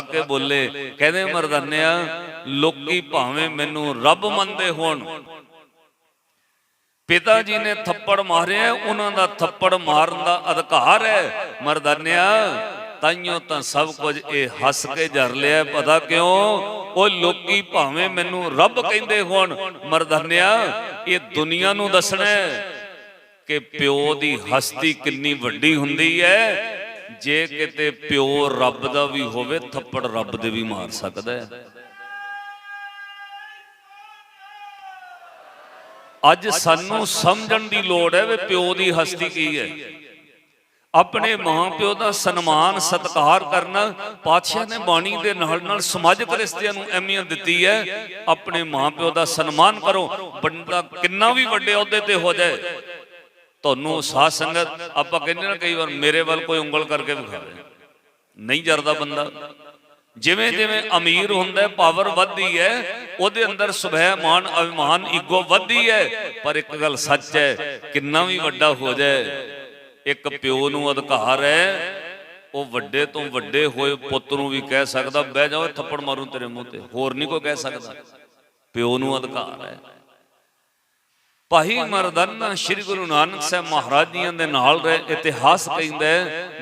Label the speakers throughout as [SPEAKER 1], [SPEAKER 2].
[SPEAKER 1] ਕੇ ਬੋਲੇ, ਕਹਿੰਦੇ ਮਰਦਾਨਿਆ ਲੋਕੀ ਭਾਵੇਂ ਮੈਨੂੰ ਰੱਬ ਮੰਨਦੇ ਹੋਣ। ਪਿਤਾ ਜੀ ਨੇ ਥੱਪੜ ਮਾਰਿਆ, ਉਹਨਾਂ ਦਾ ਥੱਪੜ ਮਾਰਨ ਦਾ ਅਧਿਕਾਰ ਹੈ। ਮਰਦਾਨਿਆ ਤਾਈਓ ਤਾਂ ਸਭ ਕੁਝ ਇਹ ਹੱਸ ਕੇ ਜਰ ਲਿਆ, ਪਤਾ ਕਿਉਂ? ਉਹ ਲੋਕੀ ਭਾਵੇਂ ਮੈਨੂੰ ਰੱਬ ਕਹਿੰਦੇ ਹੋਣ ਮਰਦਾਨਿਆ ਇਹ ਦੁਨੀਆ ਨੂੰ ਦੱਸਣਾ ਕਿ ਪਿਓ ਦੀ ਹਸਤੀ ਕਿੰਨੀ ਵੱਡੀ ਹੁੰਦੀ ਹੈ। ਜੇ ਕਿਤੇ ਪਿਓ ਰੱਬ ਦਾ ਵੀ ਹੋਵੇ, ਥੱਪੜ ਰੱਬ ਦੇ ਵੀ ਮਾਰ ਸਕਦਾ ਹੈ। ਅੱਜ ਸਾਨੂੰ ਸਮਝਣ ਦੀ ਲੋੜ ਹੈ ਵੀ ਪਿਓ ਦੀ ਹਸਤੀ ਕੀ ਹੈ। ਆਪਣੇ ਮਾਂ ਪਿਓ ਦਾ ਸਨਮਾਨ, ਸਤਿਕਾਰ ਕਰਨਾ ਪਾਤਸ਼ਾਹ ਨੇ ਬਾਣੀ ਦੇ ਨਾਲ ਨਾਲ ਸਮਾਜਿਕ ਰਿਸ਼ਤਿਆਂ ਨੂੰ ਅਹਿਮੀਅਤ ਦਿੱਤੀ ਹੈ। ਆਪਣੇ ਮਾਂ ਪਿਓ ਦਾ ਸਨਮਾਨ ਕਰੋ। ਬੰਦਾ ਕਿੰਨਾ ਵੀ ਵੱਡੇ ਅਹੁਦੇ ਤੇ ਹੋ ਜਾਏ ਤੁਹਾਨੂੰ ਸਾਧ ਸੰਗਤ ਆਪਾਂ ਕਹਿੰਦੇ ਨਾ ਕਈ ਵਾਰ ਮੇਰੇ ਵੱਲ ਕੋਈ ਉਂਗਲ ਕਰਕੇ ਵਿਖਾਵੇ ਨਹੀਂ ਜਰਦਾ ਬੰਦਾ। ਜਿਵੇਂ ਜਿਵੇਂ ਅਮੀਰ ਹੁੰਦਾ ਪਾਵਰ ਵੱਧਦੀ ਹੈ ਉਹਦੇ ਅੰਦਰ ਸੁਭਾਇਮਾਨ ਅਭਿਮਾਨ ਈਗੋ ਵੱਧਦੀ ਹੈ। ਪਰ ਇੱਕ ਗੱਲ ਸੱਚ ਹੈ ਕਿੰਨਾ ਵੀ ਵੱਡਾ ਹੋ ਜਾਏ ਇੱਕ ਪਿਓ ਨੂੰ ਅਧਿਕਾਰ ਹੈ ਉਹ ਵੱਡੇ ਤੋਂ ਵੱਡੇ ਹੋਏ ਪੁੱਤ ਨੂੰ ਵੀ ਕਹਿ ਸਕਦਾ ਬਹਿ ਜਾਓ ਥੱਪੜ ਮਾਰੂ ਤੇਰੇ ਮੂੰਹ ਤੇ। ਹੋਰ ਨਹੀਂ ਕੋਈ ਕਹਿ ਸਕਦਾ। ਪਿਓ ਨੂੰ ਅਧਿਕਾਰ ਹੈ। ਭਾਈ ਮਰਦਾਨਾ ਸ੍ਰੀ ਗੁਰੂ ਨਾਨਕ ਸਾਹਿਬ ਮਹਾਰਾਜ ਜੀਆਂ ਦੇ ਨਾਲ ਰਹੇ ਇਤਿਹਾਸ ਕਹਿੰਦਾ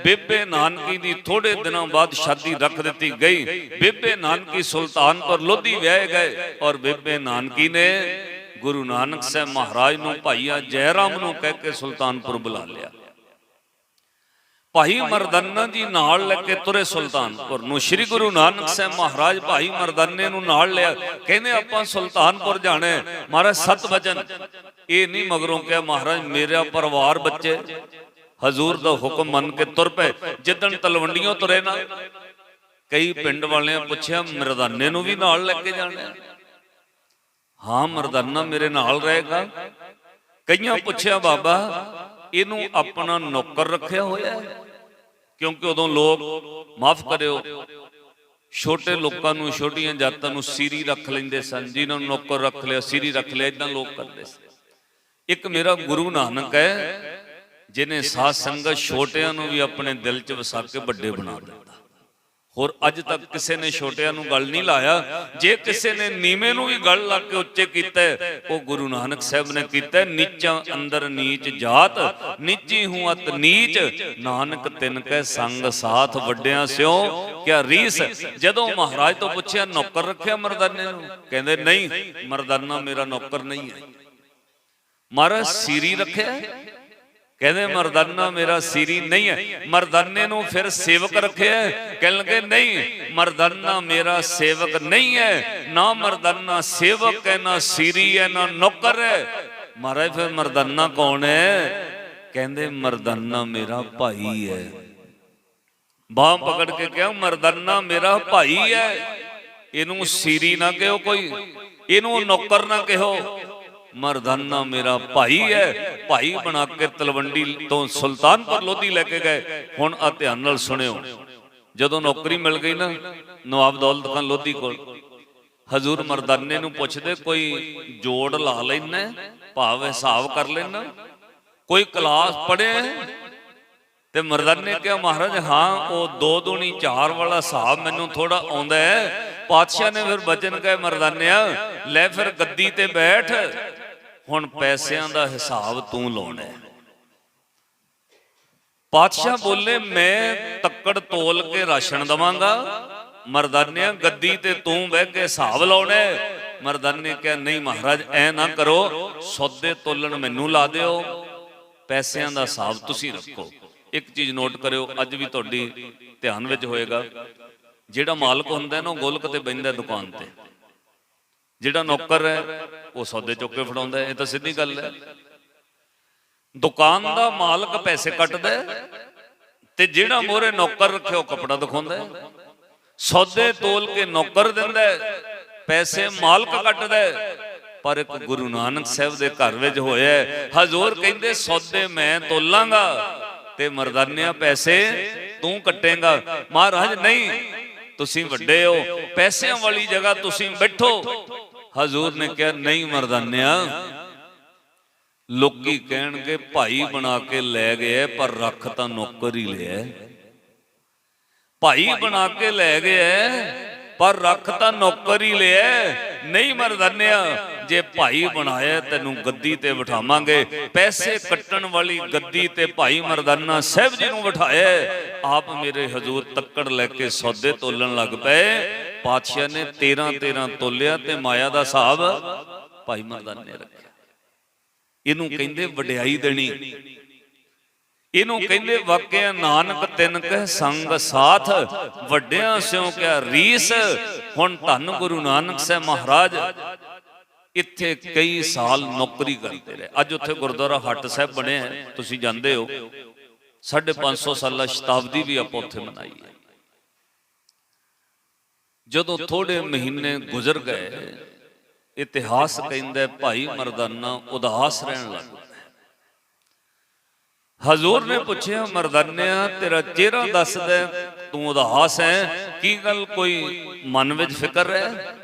[SPEAKER 1] ਬੇਬੇ ਨਾਨਕੀ ਦੀ ਥੋੜੇ ਦਿਨਾਂ ਬਾਅਦ ਸ਼ਾਦੀ ਰੱਖ ਦਿੱਤੀ ਗਈ। ਬੇਬੇ ਨਾਨਕੀ ਸੁਲਤਾਨਪੁਰ ਲੋਧੀ ਵਿਆਹੇ ਗਏ ਔਰ ਬੇਬੇ ਨਾਨਕੀ ਨੇ ਗੁਰੂ ਨਾਨਕ ਸਾਹਿਬ ਮਹਾਰਾਜ ਨੂੰ ਭਾਈਆ ਜੈ ਰਾਮ ਨੂੰ ਕਹਿ ਕੇ ਸੁਲਤਾਨਪੁਰ ਬੁਲਾ ਲਿਆ। ਭਾਈ ਮਰਦਾਨਾ ਜੀ ਨਾਲ ਲੈ ਕੇ ਤੁਰੇ ਸੁਲਤਾਨਪੁਰ ਨੂੰ। ਸ੍ਰੀ ਗੁਰੂ ਨਾਨਕ ਸਾਹਿਬ ਮਹਾਰਾਜ ਭਾਈ ਮਰਦਾਨੇ ਨੂੰ ਨਾਲ ਲਿਆ। ਕਹਿੰਦੇ ਆਪਾਂ ਸੁਲਤਾਨਪੁਰ ਜਾਣਾ। ਮਹਾਰਾਜ ਸਤ ਵਚਨ। ਇਹ ਨਹੀਂ ਮਗਰੋਂ ਕਿਹਾ ਮਹਾਰਾਜ ਮੇਰਾ ਪਰਿਵਾਰ ਬੱਚੇ। ਹਜ਼ੂਰ ਦਾ ਹੁਕਮ ਮੰਨ ਕੇ ਤੁਰ ਪਏ। ਜਿੱਦਣ ਤਲਵੰਡੀਆਂ ਤੁਰੇ ਨਾ ਕਈ ਪਿੰਡ ਵਾਲਿਆਂ ਪੁੱਛਿਆ ਮਰਦਾਨੇ ਨੂੰ ਵੀ ਨਾਲ ਲੈ ਕੇ ਜਾਣਾ? ਹਾਂ? ਮਰਦਾਨਾ ਮੇਰੇ ਨਾਲ ਰਹੇਗਾ। ਕਈਆਂ ਪੁੱਛਿਆ ਬਾਬਾ ਇਹਨੂੰ ਆਪਣਾ ਨੌਕਰ ਰੱਖਿਆ ਹੋਇਆ ਹੈ। ਕਿਉਂਕਿ ਉਦੋਂ ਲੋਕ ਮਾਫ ਕਰਿਓ। ਛੋਟੇ ਲੋਕਾਂ ਨੂੰ ਛੋਟੀਆਂ ਜਾਤਾਂ ਨੂੰ ਸੀਰੀ ਰੱਖ ਲੈਂਦੇ ਸਨ ਜਿਨ੍ਹਾਂ ਨੂੰ ਨੌਕਰ ਰੱਖ ਲਿਆ ਸੀਰੀ ਰੱਖ ਲਿਆ ਇਦਾਂ ਲੋਕ ਕਰਦੇ ਸੀ ਇੱਕ ਮੇਰਾ ਗੁਰੂ ਨਾਨਕ ਹੈ ਜਿਨੇ ਸਾਧ ਸੰਗਤ ਛੋਟਿਆਂ ਨੂੰ ਵੀ ਆਪਣੇ ਦਿਲ 'ਚ ਵਸਾ ਕੇ ਵੱਡੇ ਬਣਾ ਦਿੱਤਾ। ਹੋਰ ਅੱਜ ਤੱਕ ਕਿਸੇ ਨੇ ਛੋਟਿਆਂ ਨੂੰ ਗੱਲ ਨਹੀਂ ਲਾਇਆ। ਜੇ ਕਿਸੇ ਨੇ ਨੀਵੇਂ ਨੂੰ ਵੀ ਗੱਲ ਲਾ ਕੇ ਉੱਚੇ ਕੀਤਾ ਉਹ ਗੁਰੂ ਨਾਨਕ ਸਾਹਿਬ ਨੇ ਕੀਤਾ ਹੈ, ਅੰਦਰ ਨੀਚ ਜਾਤ ਨੀਚੀ ਹੂੰ ਅਤ ਨੀਚ ਨਾਨਕ ਤਿਨ ਕੈ ਸੰਗ ਸਾਥ ਵੱਡਿਆਂ ਸਿਓ ਕਿਆ ਰੀਸ ਜਦੋਂ ਮਹਾਰਾਜ ਤੋਂ ਪੁੱਛਿਆ ਨੌਕਰ ਰੱਖਿਆ ਮਰਦਾਨੇ ਨੂੰ? ਕਹਿੰਦੇ ਨਹੀਂ ਮਰਦਾਨਾ ਮੇਰਾ ਨੌਕਰ ਨਹੀਂ ਹੈ। ਮਹਾਰਾਜ ਸੀਰੀ ਰੱਖਿਆ ਕਹਿੰਦੇ ਮਰਦਾਨਾ ਮੇਰਾ ਸੀਰੀ ਨਹੀਂ ਹੈ। ਮਰਦਾਨੇ ਨੂੰ ਫਿਰ ਸੇਵਕ ਰੱਖਿਆ ਹੈ? ਕਹਿਣ ਲੱਗੇ ਨਹੀਂ ਮਰਦਾਨਾ ਮੇਰਾ ਸੇਵਕ ਨਹੀਂ ਹੈ। ਨਾ ਮਰਦਾਨਾ ਸੇਵਕ ਹੈ ਨਾ ਸੀਰੀ ਹੈ ਨਾ ਨੌਕਰ ਹੈ। ਮਹਾਰਾਜ ਫਿਰ ਮਰਦਾਨਾ ਕੌਣ ਹੈ? ਕਹਿੰਦੇ ਮਰਦਾਨਾ ਮੇਰਾ ਭਾਈ ਹੈ। ਬਾਹ ਪਕੜ ਕੇ ਕਿਹਾ ਮਰਦਾਨਾ ਮੇਰਾ ਭਾਈ ਹੈ। ਇਹਨੂੰ ਸੀਰੀ ਨਾ ਕਿਹੋ ਕੋਈ। ਇਹਨੂੰ ਨੌਕਰ ਨਾ ਕਿਹੋ। ਮਰਦਾਨਾ ਮੇਰਾ ਭਾਈ ਹੈ। ਭਾਈ ਬਣਾ ਕੇ ਤਲਵੰਡੀ ਤੋਂ ਸੁਲਤਾਨਪੁਰ ਲੋਧੀ ਲੈ ਕੇ ਗਏ। ਹੁਣ ਆ ਧਿਆਨ ਨਾਲ ਸੁਣਿਓ। ਜਦੋਂ ਨੌਕਰੀ ਮਿਲ ਗਈ ਨਾ, ਨਵਾਬ ਦੌਲਤ ਖਾਨ ਲੋਧੀ ਕੋਲ, ਹਜ਼ੂਰ ਮਰਦਾਨੇ ਨੂੰ ਪੁੱਛਦੇ, ਕੋਈ ਜੋੜ ਲਾ ਲੈਣਾ ਭਾਵ ਹਿਸਾਬ ਕਰ ਲੈਣਾ ਕੋਈ ਕਲਾਸ ਪੜ੍ਹੇ ਤੇ ਮਰਦਾਨੇ ਕਿਹਾ, ਮਹਾਰਾਜ, ਹਾਂ, ਉਹ ਦੋ ਦੂਣੀ ਚਾਰ ਵਾਲਾ ਹਿਸਾਬ ਮੈਨੂੰ ਥੋੜਾ ਆਉਂਦਾ ਹੈ। ਪਾਤਸ਼ਾਹ ਨੇ ਫਿਰ ਬਚਨ ਕਹੇ, ਮਰਦਾਨਿਆ, ਲੈ ਫਿਰ ਗੱਦੀ ਤੇ ਬੈਠ। ਹੁਣ ਪੈਸਿਆਂ ਦਾ ਹਿਸਾਬ ਤੂੰ ਲਾਉਣਾ ਹੈ। ਪਾਤਸ਼ਾਹ ਬੋਲੇ, ਮੈਂ ਤੱਕੜ ਤੋਲ ਕੇ ਰਾਸ਼ਨ ਦਵਾਂਗਾ। ਮਰਦਾਨਿਆ ਗੱਦੀ ਤੇ ਤੂੰ ਬਹਿ ਕੇ ਹਿਸਾਬ ਲਾਉਣਾ ਮਰਦਾਨੇ ਕਿਹਾ, ਨਹੀਂ ਮਹਾਰਾਜ, ਐ ਨਾ ਕਰੋ। ਸੌਦੇ ਤੋਲਣ ਮੈਨੂੰ ਲਾ ਦਿਓ। ਪੈਸਿਆਂ ਦਾ ਹਿਸਾਬ ਤੁਸੀਂ ਰੱਖੋ। ਇੱਕ ਚੀਜ਼ ਨੋਟ ਕਰਿਓ, ਅੱਜ ਵੀ ਤੁਹਾਡੀ ਧਿਆਨ ਵਿੱਚ ਹੋਏਗਾ। ਜਿਹੜਾ ਮਾਲਕ ਹੁੰਦਾ ਨਾ, ਉਹ ਗੋਲਕ ਤੇ ਬੈਂਦਾ ਦੁਕਾਨ ਤੇ। ਜਿਹੜਾ ਨੌਕਰ ਹੈ, ਉਹ ਸੌਦੇ ਚੁੱਕ ਕੇ ਫੜਾਉਂਦਾ ਇਹ ਤਾਂ ਸਿੱਧੀ ਗੱਲ ਹੈ। ਦੁਕਾਨ ਦਾ ਮਾਲਕ ਪੈਸੇ ਕੱਟਦਾ ਤੇ ਜਿਹੜਾ ਮੋਰੇ ਨੌਕਰ ਰੱਖਿਆ ਉਹ ਕਪੜਾ ਦਿਖਾਉਂਦਾ ਸੌਦੇ ਤੋਲ ਕੇ ਨੌਕਰ ਦਿੰਦਾ ਪੈਸੇ ਮਾਲਕ ਕੱਟਦਾ ਪਰ ਇੱਕ ਗੁਰੂ ਨਾਨਕ ਸਾਹਿਬ ਦੇ ਘਰ ਵਿੱਚ ਹੋਇਆ ਹਜ਼ੂਰ ਕਹਿੰਦੇ, ਸੌਦੇ ਮੈਂ ਤੋਲਾਂਗਾ ਤੇ ਮਰਦਾਨਿਆ ਪੈਸੇ ਤੂੰ ਕੱਟੇਗਾ। ਮਹਾਰਾਜ, ਨਹੀਂ, ਤੁਸੀਂ ਵੱਡੇ ਹੋ, ਪੈਸਿਆਂ ਵਾਲੀ ਜਗ੍ਹਾ ਤੁਸੀਂ ਬੈਠੋ। ਹਜ਼ੂਰ ਨੇ ਕਿਹਾ, ਨਹੀਂ ਮਰਦਾਨਿਆ, ਲੋਕੀ ਕਹਿਣਗੇ ਭਾਈ ਬਣਾ ਕੇ ਲੈ ਗਏ ਪਰ ਰੱਖ ਤਾਂ ਨੌਕਰ ਹੀ ਲਿਆ ਭਾਈ ਬਣਾ ਕੇ ਲੈ ਗਏ ਪਰ ਰੱਖ ਤਾਂ ਨੌਕਰ ਹੀ ਲਿਆ ਨਹੀਂ ਮਰਦਾਨਿਆ, ਜੇ ਭਾਈ ਬਣਾਇਆ ਤੈਨੂੰ ਗੱਦੀ ਤੇ ਬਿਠਾਵਾਂਗੇ, ਪੈਸੇ ਕੱਟਣ ਵਾਲੀ ਗੱਦੀ ਤੇ ਭਾਈ ਮਰਦਾਨਾ ਸਾਹਿਬ ਜੀ ਨੂੰ ਬਿਠਾਇਆ ਆਪ ਮੇਰੇ ਹਜ਼ੂਰ ਤੱਕੜ ਲੈ ਕੇ ਸੌਦੇ ਤੋਲਣ ਲੱਗ ਪਏ। ਪਾਤਸ਼ਾਹ ਨੇ 13 13 ਤੋਲਿਆ ਤੇ ਮਾਇਆ ਦਾ ਹਿਸਾਬ ਭਾਈ ਮਰਦਾਨੇ ਰੱਖਿਆ। ਇਹਨੂੰ ਕਹਿੰਦੇ ਵਡਿਆਈ ਦੇਣੀ। ਇਹਨੂੰ ਕਹਿੰਦੇ ਵਾਕਿਆ ਨਾਨਕ ਤਿੰਨ ਕਹਿ ਸੰਗ ਸਾਥ ਵੱਡਿਆਂ ਸਿਓ ਕਿਆ ਰੀਸ। ਹੁਣ ਧੰਨ ਗੁਰੂ ਨਾਨਕ ਸਾਹਿਬ ਮਹਾਰਾਜ ਇੱਥੇ ਕਈ ਸਾਲ ਨੌਕਰੀ ਕਰਦੇ ਰਹੇ। ਅੱਜ ਉੱਥੇ ਗੁਰਦੁਆਰਾ ਹੱਟ ਸਾਹਿਬ ਬਣਿਆ ਹੈ, ਤੁਸੀਂ ਜਾਂਦੇ ਹੋ। 550 ਸਾਲਾ ਸ਼ਤਾਬਦੀ ਵੀ ਆਪਾਂ ਉੱਥੇ ਮਨਾਈ ਹੈ। ਜਦੋਂ ਥੋੜੇ ਮਹੀਨੇ ਗੁਜ਼ਰ ਗਏ ਇਤਿਹਾਸ ਕਹਿੰਦਾ ਭਾਈ ਮਰਦਾਨਾ ਉਦਾਸ ਰਹਿਣ ਲੱਗ ਪਿਆ। ਹਜ਼ੂਰ ਨੇ ਪੁੱਛਿਆ ਮਰਦਾਨਿਆ ਤੇਰਾ ਚਿਹਰਾ ਦੱਸਦਾ ਤੂੰ ਉਦਾਸ ਹੈ ਕੀ ਗੱਲ ਕੋਈ ਮਨ ਵਿੱਚ ਫਿਕਰ ਹੈ?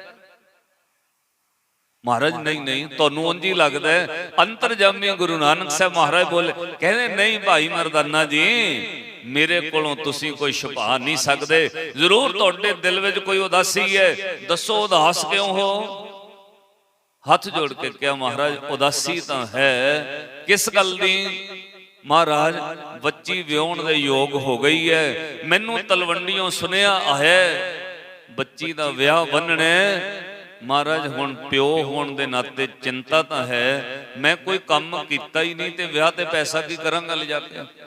[SPEAKER 1] ਮਹਾਰਾਜ ਨਹੀਂ ਨਹੀਂ ਤੁਹਾਨੂੰ ਉਂਝ ਹੀ ਲੱਗਦਾ ਅੰਤਰਜਾਮੀ ਗੁਰੂ ਨਾਨਕ ਸਾਹਿਬ ਮਹਾਰਾਜ ਬੋਲੇ ਕਹਿੰਦੇ ਨਹੀਂ ਭਾਈ ਮਰਦਾਨਾ ਜੀ ਮੇਰੇ ਕੋਲੋਂ ਤੁਸੀਂ ਕੋਈ ਛੁਪਾ ਨਹੀਂ ਸਕਦੇ। ਜ਼ਰੂਰ ਤੁਹਾਡੇ ਦਿਲ ਵਿੱਚ ਕੋਈ ਉਦਾਸੀ ਹੈ। ਦੱਸੋ, ਉਦਾਸ ਕਿਉਂ ਹੋ? ਹੱਥ ਜੋੜ ਕੇ ਕਿਹਾ, ਮਹਾਰਾਜ, ਉਦਾਸੀ ਤਾਂ ਹੈ। ਕਿਸ ਗੱਲ ਦੀ? ਮਹਾਰਾਜ ਬੱਚੀ ਵਿਆਹਣ ਦੇ ਯੋਗ ਹੋ ਗਈ ਹੈ। ਮੈਨੂੰ ਤਲਵੰਡੀਆਂ ਸੁਨੇਹਾ ਆਇਆ ਬੱਚੀ ਦਾ ਵਿਆਹ ਬੰਨਣਾ ਮਹਾਰਾਜ, ਹੁਣ ਪਿਓ ਹੋਣ ਦੇ ਨਾਤੇ ਚਿੰਤਾ ਤਾਂ ਹੈ। ਮੈਂ ਕੋਈ ਕੰਮ ਕੀਤਾ ਹੀ ਨਹੀਂ ਤੇ ਵਿਆਹ ਤੇ ਪੈਸਾ ਕੀ ਕਰਾਂਗਾ ਲਿਜਾ ਕੇ?